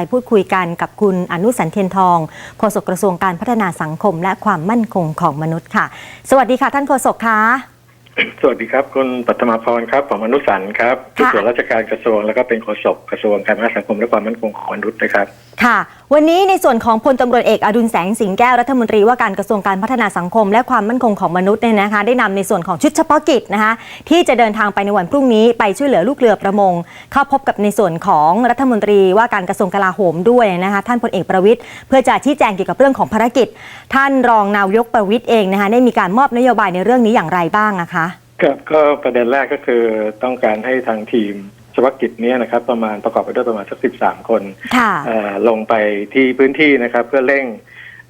ไปพูดคุยกันกับคุณอนุสันเทียนทองโฆษกกระทรวงการพัฒนาสังคม และความมั่นคงของมนุษย์ค่ะ สวัสดีค่ะท่านโฆษกคะสวัสดีครับคุณปัทมาพรครับผมอนุสันต์ครับผู้ตรวจราชการกระทรวงแล้วก็เป็นโฆษกกระทรวงการพัฒนาสังคมและความมั่นคงของมนุษย์นะครับค่ะ วันนี้ในส่วนของพลตำรวจเอกอดุลแสงสิงแก้วรัฐมนตรีว่าการกระทรวงการพัฒนาสังคม และความมั่นคงของมนุษย์เนี่ยนะคะ ได้นำในส่วนของชุดเฉพาะกิจนะคะ ที่จะเดินทางไปในวันพรุ่งนี้ไปช่วยเหลือลูกเรือประมง เข้าพบกับในส่วนของรัฐมนตรีว่าการกระทรวงกลาโหมด้วยนะคะ ท่านพลเอกประวิทย์เพื่อจะชี้แจงเกี่ยวกับเรื่องของภารกิจ ท่านรองนายกประวิทย์เองนะคะได้มีการมอบนโยบายในเรื่องนี้อย่างไรบ้างนะคะครับก็ประเด็นแรกก็คือต้องการให้ทางทีม เฉพาะกิจเนี้นะครับประมาณประกอบไปด้วยประมาณสักสิบสามคนค่ะเอ่อลงไปที่พื้นที่นะครับ เพื่อเร่ง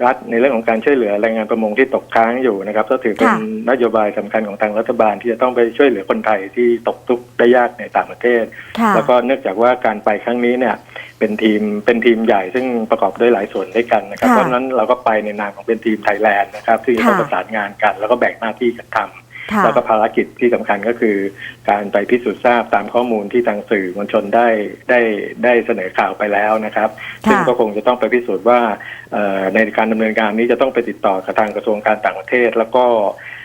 รัดในเรื่องของการช่วยเหลือแรงงานประมงที่ตกค้างอยู่นะครับก็ถือเป็นค่ะนโยบายสำคัญของทางรัฐบาลที่จะต้องไปช่วยเหลือคนไทยที่ตกทุกข์ได้ยากในต่างประเทศค่ะแล้วก็เนื่องจากว่าการไปครั้งนี้เนี่ยเป็นทีมเป็นทีมใหญ่ซึ่งประกอบด้วยหลายส่วนด้วยกันนะครับค่ะเพราะฉะนั้นเราก็ไปในนามของเป็นทีมไทยแลนด์นะครับที่จะต้องค่ะประสานงานกัน แล้วก็แบ่งหน้าที่กันทำค่ะ แล้วก็ภารกิจที่สำคัญก็คือ การไปพิสูจน์ทราบตามข้อมูลที่ทางสื่อมวลชนได้ได้ได้เสนอข่าวไปแล้วนะครับค่ะซึ่งก็คงจะต้องไปพิสูจน์ว่าเอ่อในการดำเนินการนี้จะต้องไปติดต่อกับทางกระทรวงการต่างประเทศ แล้วก็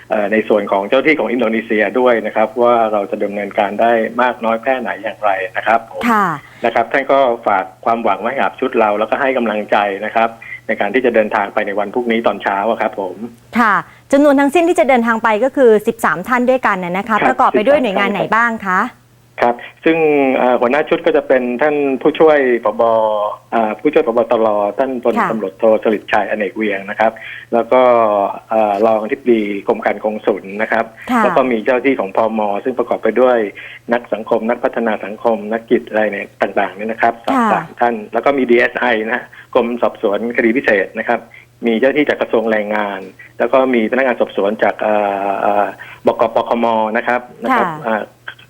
เอ่อในส่วนของเจ้าที่ของอินโดนีเซียด้วยนะครับ ว่าเราจะดำเนินการได้มากน้อยแค่ไหนอย่างไรนะครับผมค่ะนะครับท่านก็ฝากความหวังไว้กับชุดเราแล้วก็ให้กำลังใจนะครับ ในการที่จะเดินทางไปในวันพรุ่งนี้ตอนเช้าอะครับผมค่ะจำนวนทั้งสิ้นที่จะเดินทางไปก็คือ 13 ท่านด้วยกันนะนะคะครับประกอบไปด้วย13หน่วยงานไหนบ้างคะ ครับ ซึ่งเอ่อหัวหน้าชุดก็จะเป็นท่านผู้ช่วยปบเอ่อผู้ช่วยปบตรท่านพลค่ะตำรวจโทสลิดชัยอเนกเวียงนะครับ แล้วก็เอ่อรองอธิบดีกรมการกงสุลนะครับค่ะแล้วก็มีเจ้าหน้าที่ของพมซึ่งประกอบไปด้วยนักสังคม นักพัฒนาสังคม นักกิจอะไรเนี่ยต่างๆเนี่ยนะครับสามค่ะสามท่าน แล้วก็มี DSI นะกรมสอบสวนคดีพิเศษนะครับมีเจ้าหน้าที่จากกระทรวงแรงงาน แล้วก็มีพนักงานสอบสวนจากเอ่อเอ่อบกปคมนะครับนะครับค่ะเอ่อ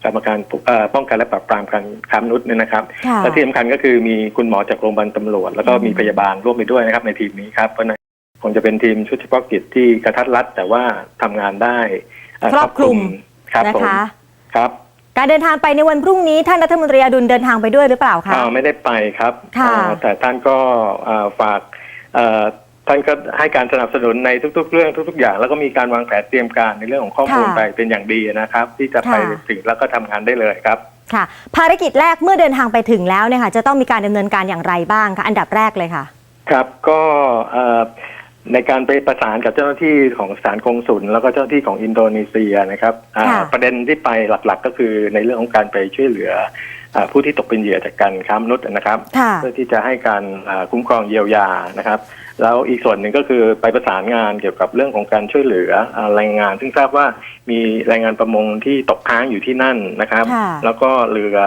กรรมการเอ่อป้องกันและปราบปรามการค้ามนุษย์เนี่ยนะครับค่ะและที่สำคัญก็คือมีคุณหมอจากโรงพยาบาลตำรวจ แล้วก็อืมมีพยาบาลร่วมไปด้วยนะครับในทีมนี้ครับเพราะฉะนั้นคงจะเป็นทีมชุดเฉพาะกิจที่กระทัดรัดแต่ว่าทำงานได้เครอบคลุมครับนะผมคะครับการเดินทางไปในวันพรุ่งนี้ท่านรัฐมนตรีอดุลเดินทางไปด้วยหรือเปล่าคะอ่าไม่ได้ไปครับค่ะอ่าแต่ท่านก็อ่าฝากเอ่อ ท่านก็ให้การสนับสนุนในทุก ๆ เรื่องทุก ๆ อย่าง แล้วก็มีการวางแผนเตรียมการในเรื่องของข้อมูลค่ะไปเป็นอย่างดีนะครับ ที่จะไปค่ะถึงแล้วก็ทำงานได้เลยครับค่ะ ภารกิจแรกเมื่อเดินทางไปถึงแล้วเนี่ยค่ะ จะต้องมีการดำเนินการอย่างไรบ้างคะอันดับแรกเลยค่ะ ครับก็เอ่อในการไปประสานกับเจ้าหน้าที่ของสถานกงสุลแล้วก็เจ้าหน้าที่ของอินโดนีเซียนะครับอ่าค่ะประเด็นที่ไปหลักๆ ก็คือในเรื่องของการไปช่วยเหลืออ่าผู้ที่ตกเป็นเหยื่อจากการค้ามนุษย์นะครับค่ะเพื่อที่จะให้การอ่าคุ้มครองเยียวยานะครับ แล้วอีกส่วนหนึ่งก็คือไปประสานงานเกี่ยวกับเรื่องของการช่วยเหลืออ่าแรงงาน ซึ่งทราบว่ามีแรงงานประมงที่ตกค้างอยู่ที่นั่นนะครับค่ะแล้วก็เรือ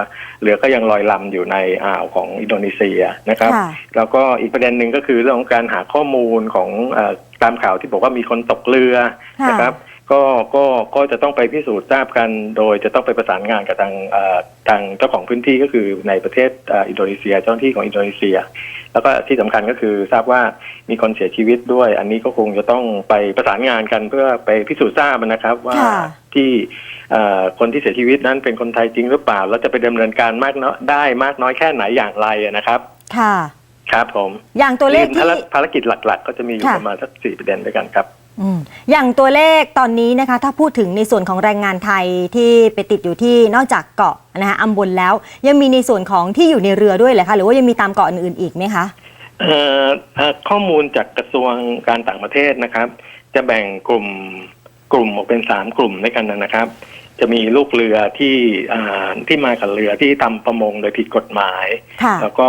เรือก็ยังลอยลำอยู่ในอ่าวของอินโดนีเซียนะครับค่ะแล้วก็อีกประเด็นหนึ่งก็คือเรื่องของการหาข้อมูลของเออตามข่าวที่บอกว่ามีคนตกเรือค่ะนะครับก็ก็ก็จะต้องไปพิสูจน์ทราบกัน โดยจะต้องไปประสานงานกับทางเอ่อทางเจ้าของพื้นที่ก็คือในประเทศเอ่ออินโดนีเซีย เจ้าหน้าที่ของอินโดนีเซีย แล้วก็ที่สำคัญก็คือทราบว่ามีคนเสียชีวิตด้วย อันนี้ก็คงจะต้องไปประสานงานกันเพื่อไปพิสูจน์ทราบนะครับว่าค่ะที่เอ่อคนที่เสียชีวิตนั้นเป็นคนไทยจริงหรือเปล่า แล้วจะไปดำเนินการมากน้อยได้มากน้อยแค่ไหนอย่างไรนะครับ ค่ะ ครับผม อย่างตัวเลขที่ภารภารกิจหลัก ๆ ก็จะมีอยู่ค่ะประมาณสักสี่ประเด็นด้วยกันครับ อืมอย่างตัวเลขตอนนี้นะคะถ้าพูดถึงในส่วนของแรงงานไทยที่ไปติดอยู่ที่นอกจากเกาะนะคะอัมบนแล้ว ยังมีในส่วนของที่อยู่ในเรือด้วยเหรอคะหรือว่ายังมีตามเกาะอื่นๆอีกไหมคะเอ่อเอ่อข้อมูลจากกระทรวงการต่างประเทศนะครับ จะแบ่งกลุ่มกลุ่มออกเป็นสามกลุ่มด้วยกันนะครับ จะมีลูกเรือที่อ่าที่มากับเรือที่ทำประมงโดยผิดกฎหมายค่ะแล้วก็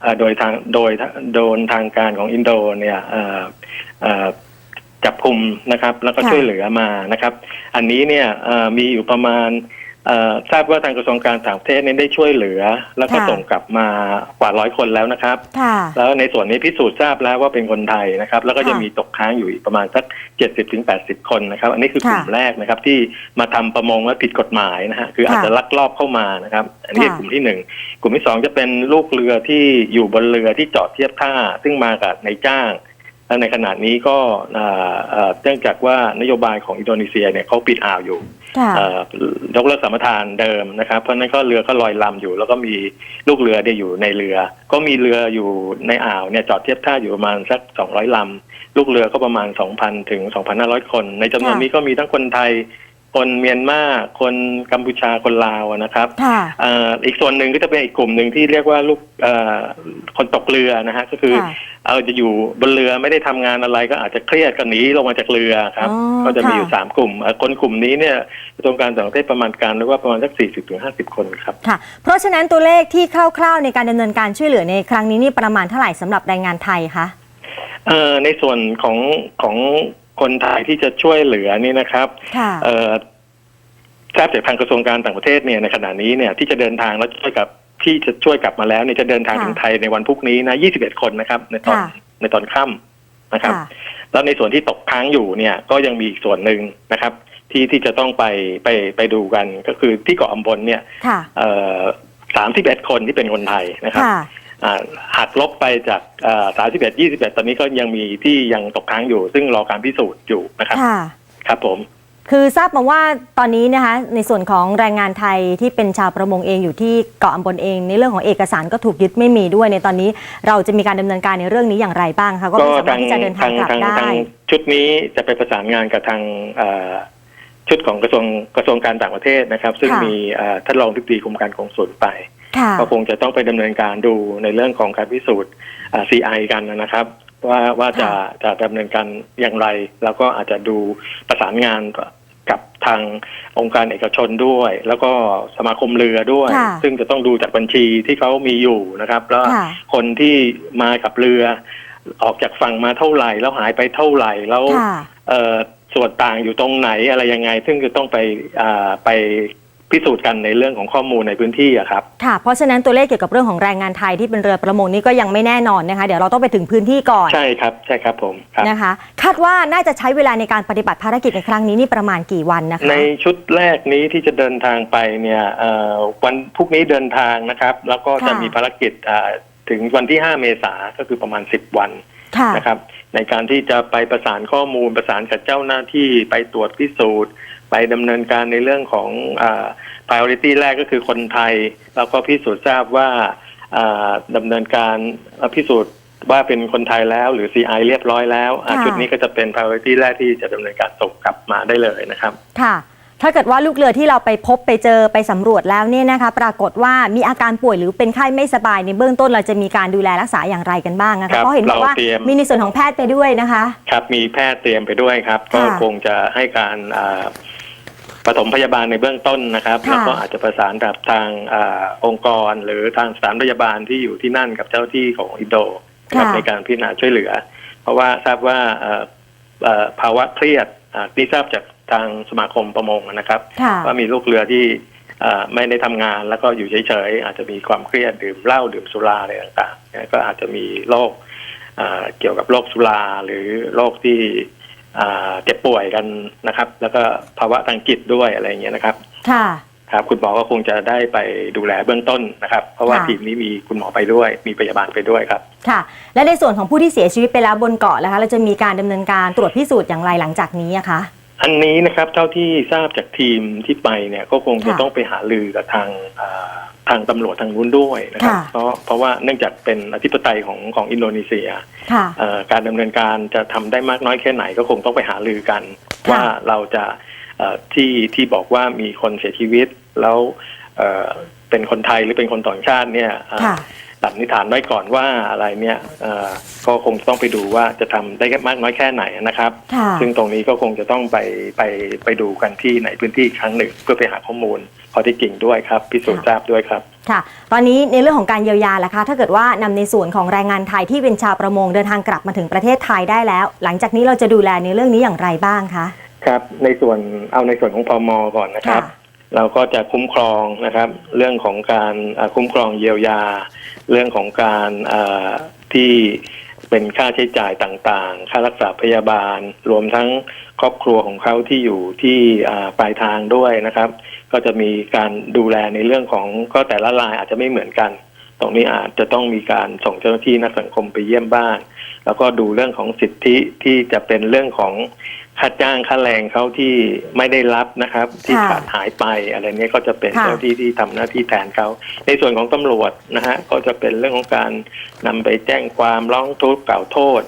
เอ่อโดยทางโดยโดนทางการของอินโดเนี่ยเอ่อเอ่อ จับคุมนะครับ แล้วก็ค่ะช่วยเหลือมานะครับ อันนี้เนี่ยเอ่อมีอยู่ประมาณเอ่อทราบว่าทางกระทรวงการต่างประเทศเนี่ยได้ช่วยเหลือ แล้วก็ค่ะส่งกลับมากว่าร้อยคนแล้วนะครับค่ะแล้วในส่วนนี้พิสูจน์ทราบแล้วว่าเป็นคนไทยนะครับ แล้วก็จะค่ะมีตกค้างอยู่อีกประมาณสักเจ็ดสิบถึงแปดสิบคนนะครับ อันนี้คือกลุ่มค่ะแรกนะครับ ที่มาทำประมงและผิดกฎหมายนะฮะคืออาจค่ะจะลักลอบเข้ามานะครับ อันนี้ค่ะกลุ่มที่หนึ่งกลุ่มที่สองจะเป็นลูกเรือที่อยู่บนเรือที่จอดเทียบท่าซึ่งมากับนายจ้าง และในขณะนี้ก็อ่าเอ่อเนื่องจากว่านโยบายของอินโดนีเซียเนี่ยเขาปิดอ่าวอยู่ค่ะเอ่อยกเลิกสัมปทานเดิมนะครับ เพราะฉะนั้นก็เรือก็ลอยลำอยู่ แล้วก็มีลูกเรือเนี่ยอยู่ในเรือ ก็มีเรืออยู่ในอ่าวเนี่ยจอดเทียบท่าอยู่ประมาณสัก200ลำลูกเรือก็ประมาณ2,000ถึง2,500คน ในจำนวนค่ะนี้ก็มีทั้งคนไทย คนเมียนมาคนกัมพูชาคนลาวนะครับค่ะเอ่ออีกส่วนหนึ่งก็จะเป็นอีกกลุ่มหนึ่งที่เรียกว่าลูกเอ่อคนตกเรือนะฮะก็คือค่ะเอาจะอยู่บนเรือไม่ได้ทำงานอะไรก็อาจจะเครียดก็หนีลงมาจากเรือครับอ๋อก็จะมีอยู่ค่ะสามกลุ่มเอ่อคนกลุ่มนี้เนี่ยกระทรวงการต่างประเทศประมาณการไว้ว่าประมาณสักสี่สิบถึงห้าสิบคนครับค่ะเพราะฉะนั้นตัวเลขที่คร่าวๆในการดำเนินการช่วยเหลือในครั้งนี้นี่ประมาณเท่าไหร่สำหรับแรงงานไทยคะเอ่อในส่วนของของ คนไทยที่จะช่วยเหลือนี่นะครับค่ะเอ่อทราบจากทางกระทรวงการต่างประเทศเนี่ยในขณะนี้เนี่ยที่จะเดินทางแล้วช่วยกับที่จะช่วยกลับมาแล้วเนี่ยจะเดินทางค่ะถึงไทยในวันพรุ่งนี้นะ 21 คนนะครับ ในตอนค่ะในตอนค่ำนะครับค่ะแล้วในส่วนที่ตกค้างอยู่เนี่ย ก็ยังมีอีกส่วนหนึ่งนะครับ ที่ที่จะต้องไปไปไปดูกันก็คือที่เกาะอัมบนเนี่ยค่ะเอ่อ31คนที่เป็นคนไทยนะครับค่ะอ่า หักลบไปจากสามสิบเอ็ดยี่สิบเอ็ดตอนนี้ก็ยังมีที่ยังตกค้างอยู่ ซึ่งรอการพิสูจน์อยู่นะครับค่ะครับผม คือทราบมาว่าตอนนี้นะคะ ในส่วนของแรงงานไทยที่เป็นชาวประมงเองอยู่ที่เกาะอัมบนเอง ในเรื่องของเอกสารก็ถูกยึดไม่มีด้วยในตอนนี้เราจะมีการดำเนินการในเรื่องนี้อย่างไรบ้างคะก็ไม่สามารถที่จะเดินทางกลับทางได้ทางชุดนี้จะไปประสานงานกับทางเอ่อชุดของกระทรวงกระทรวงการต่างประเทศนะครับ ซึ่งค่ะมีเอ่อท่านรองทิบดีกรมการกงสุลไปค่ะ ก็คงจะต้องไปดำเนินการดูในเรื่องของการพิสูจน์เอ่อ CI กันนะครับ ว่าว่าจะจะดำเนินการอย่างไร แล้วก็อาจจะดูประสานงานกับทางองค์การเอกชนด้วย แล้วก็สมาคมเรือด้วยค่ะซึ่งจะต้องดูจากบัญชีที่เขามีอยู่นะครับ แล้วค่ะคนที่มากับเรือออกจากฝั่งมาเท่าไหร่ แล้วหายไปเท่าไหร่แล้วค่ะเอ่อส่วนต่างอยู่ตรงไหนอะไรยังไง ซึ่งจะต้องไปอ่าไป พิสูจน์กันในเรื่องของข้อมูลในพื้นที่อะครับ ค่ะ เพราะฉะนั้นตัวเลขเกี่ยวกับเรื่องของแรงงานไทยที่เป็นเรือประมงนี้ก็ยังไม่แน่นอนนะคะ เดี๋ยวเราต้องไปถึงพื้นที่ก่อน ใช่ครับ ใช่ครับผมครับนะคะ คาดว่าน่าจะใช้เวลาในการปฏิบัติภารกิจในครั้งนี้นี่ประมาณกี่วันนะคะ ในชุดแรกนี้ที่จะเดินทางไปเนี่ยเอ่อวันพรุ่งนี้เดินทางนะครับ แล้วก็จะค่ะ มีภารกิจอ่าถึงวันที่ 5 เมษาก็คือประมาณ 10 วัน ค่ะ นะครับในการที่จะไปประสานข้อมูลประสานกับเจ้าหน้าที่ไปตรวจพิสูจน์ ไปดำเนินการในเรื่องของอ่า priority แรกก็คือคนไทย แล้วก็พิสูจน์ทราบว่าอ่าดำเนินการเอ่อพิสูจน์ว่าเป็นคนไทยแล้วหรือ CI เรียบร้อยแล้วอะค่ะชุดนี้ก็จะเป็น priority แรกที่จะดำเนินการส่งกลับมาได้เลยนะครับ ค่ะ ถ้าเกิดว่าลูกเรือที่เราไปพบไปเจอไปสำรวจแล้วเนี่ยนะคะ ปรากฏว่ามีอาการป่วยหรือเป็นไข้ไม่สบายในเบื้องต้นเราจะมีการดูแลรักษาอย่างไรกันบ้างนะครัคะบเพราะเห็นบอกว่าเราเตรียมมีในส่วนของแพทย์ไปด้วยนะคะ ครับมีแพทย์เตรียมไปด้วยครับ ก็ค่ะคงจะให้การอ่า ปฐมพยาบาลในเบื้องต้นนะครับค่ะแล้วก็อาจจะประสานกับทางอาองค์กร หรือทางสถานพยาบาลที่อยู่ที่นั่นกับเจ้าที่ของอินโดนะครับในการพิจารณาช่วยเหลือ เพราะว่าทราบว่าเอ่อเอ่อภาวะเครียดอ่าที่ทราบจากทางสมาคมประมงนะครับค่ะว่ามีลูกเรือที่เอ่อไม่ได้ทำงานแล้วก็อยู่เฉยๆอาจจะมีความเครียดดื่มเหล้าดื่มสุราอะไรต่างๆเนี่ยก็อาจจะมีโรคเอ่อเกี่ยวกับโรคสุราหรือโรคที่ เอ่อเจ็บป่วยกันนะครับ แล้วก็ภาวะทางจิตด้วยอะไรอย่างเงี้ยนะครับ ค่ะ ครับ คุณหมอก็คงจะได้ไปดูแลเบื้องต้นนะครับ เพราะว่าค่ะ ทีมนี้มีคุณหมอไปด้วย มีพยาบาลไปด้วยครับ ค่ะ และในส่วนของผู้ที่เสียชีวิตไปแล้วบนเกาะนะคะ เราจะมีการดำเนินการตรวจพิสูจน์อย่างไรหลังจากนี้อะคะ อันนี้นะครับเท่าที่ทราบจากทีมที่ไปเนี่ยก็คงจะค่ะ ต้องไปหาลือกับทางอ่า ทางตำรวจทางนู้นด้วยนะครับ ค่ะ เพราะเพราะว่าเนื่องจากเป็นอธิปไตยของของอินโดนีเซียค่ะ เอ่อการดำเนินการจะทำได้มากน้อยแค่ไหนก็คงต้องไปหาลือกัน ค่ะ ว่าเราจะเอ่อที่ที่บอกว่ามีคนเสียชีวิตแล้วเอ่อเป็นคนไทยหรือเป็นคนต่างชาติเนี่ยเอ่อ ค่ะ สันนิษฐานไว้ก่อนว่าอะไรเนี่ยเอ่อก็คงต้องไปดูว่าจะทำได้มากน้อยแค่ไหนนะครับ ค่ะ ซึ่งตรงนี้ก็คงจะต้องไปไปไปดูกันที่ในพื้นที่อีกครั้งหนึ่งเพื่อไปหาข้อมูล ข้อเที่จริงด้วยครับ พิสูจน์ทราบด้วยครับค่ะ ตอนนี้ในเรื่องของการเยียวยาล่ะคะ ถ้าเกิดว่านำในส่วนของแรงงานไทยที่เป็นชาวประมงเดินทางกลับมาถึงประเทศไทยได้แล้ว หลังจากนี้เราจะดูแลในเรื่องนี้อย่างไรบ้างคะครับ ในส่วนเอาในส่วนของพมก่อนนะครับค่ะเราก็จะคุ้มครองนะครับ เรื่องของการอ่าคุ้มครองเยียวยา เรื่องของการอ่าที่เป็นค่าใช้จ่ายต่างๆ ค่ารักษาพยาบาล รวมทั้งครอบครัวของเขาที่อยู่ที่อ่าปลายทางด้วยนะครับ ก็จะมีการดูแลในเรื่องของก็แต่ละรายอาจจะไม่เหมือนกัน ตรงนี้อาจจะต้องมีการส่งเจ้าหน้าที่นักสังคมไปเยี่ยมบ้างแล้วก็ดูเรื่องของสิทธิที่จะเป็นเรื่องของค่าจ้างค่าแรงเขาที่ไม่ได้รับนะครับ ที่ค่ะขาดหายไปอะไรเนี้ยก็จะเป็นค่ะเจ้าหน้าที่ที่ทำหน้าที่แทนเขาในส่วนของตำรวจนะฮะก็จะเป็นเรื่องของการนำไปแจ้งความร้องทุกข์กล่าวโทษ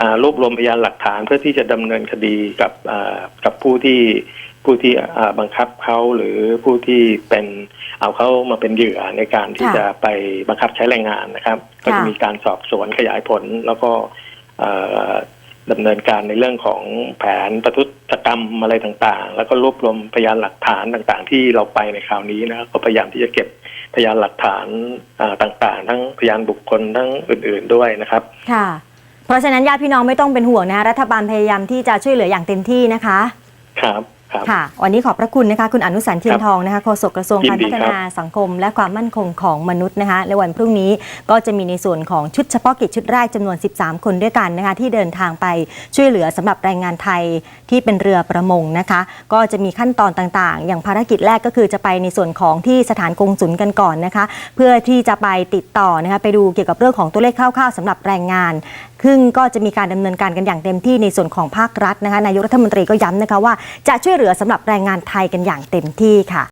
อ่ารวบรวมพยานหลักฐานเพื่อที่จะดำเนินคดีกับอ่ากับผู้ที่ ผู้ที่อ่าบังคับเขาหรือผู้ที่เป็นเอาเขามาเป็นเหยื่อในการที่ค่ะจะไปบังคับใช้แรงงานนะครับ ก็จะมีการสอบสวนขยายผลแล้วก็เอ่อดำเนินการในเรื่องของแผนประทุษกรรมอะไรต่างๆ แล้วก็รวบรวมพยานหลักฐานต่างๆ ที่เราไปในคราวนี้นะครับก็พยายามที่จะเก็บพยานหลักฐานอ่าต่างๆ ทั้งพยานบุคคลทั้งอื่น ๆด้วยนะครับ ค่ะ เพราะฉะนั้นญาติพี่น้องไม่ต้องเป็นห่วงนะคะรัฐบาลพยายามที่จะช่วยเหลืออย่างเต็มที่นะคะ ครับ ครับ ค่ะ วันนี้ขอบพระคุณนะคะ คุณอนุสันเทียนทองนะคะโฆษกกระทรวงยินการดีพัฒครับนาสังคม และความมั่นคงของมนุษย์นะคะในวันพรุ่งนี้ก็จะมีในส่วนของชุดเฉพาะกิจชุดแรกจำนวน 13 คนด้วยกันนะคะ ที่เดินทางไปช่วยเหลือสำหรับแรงงานไทยที่เป็นเรือประมงนะคะ ก็จะมีขั้นตอนต่างๆ อย่างภารกิจแรกก็คือจะไปในส่วนของที่สถานกงศุลกันก่อนนะคะ เพื่อที่จะไปติดต่อนะคะไปดูเกี่ยวกับเรื่องของตัวเลขคร่าวๆสำหรับแรงงานซึ่งก็จะมีการดำเนินการกันอย่างเต็มที่ในส่วนของภาครัฐนะคะนายกรัฐมนตรีก็ย้ำนะคะว่าจะช่วยเหลือสำหรับแรงงานไทยกันอย่างเต็มที่ค่ะ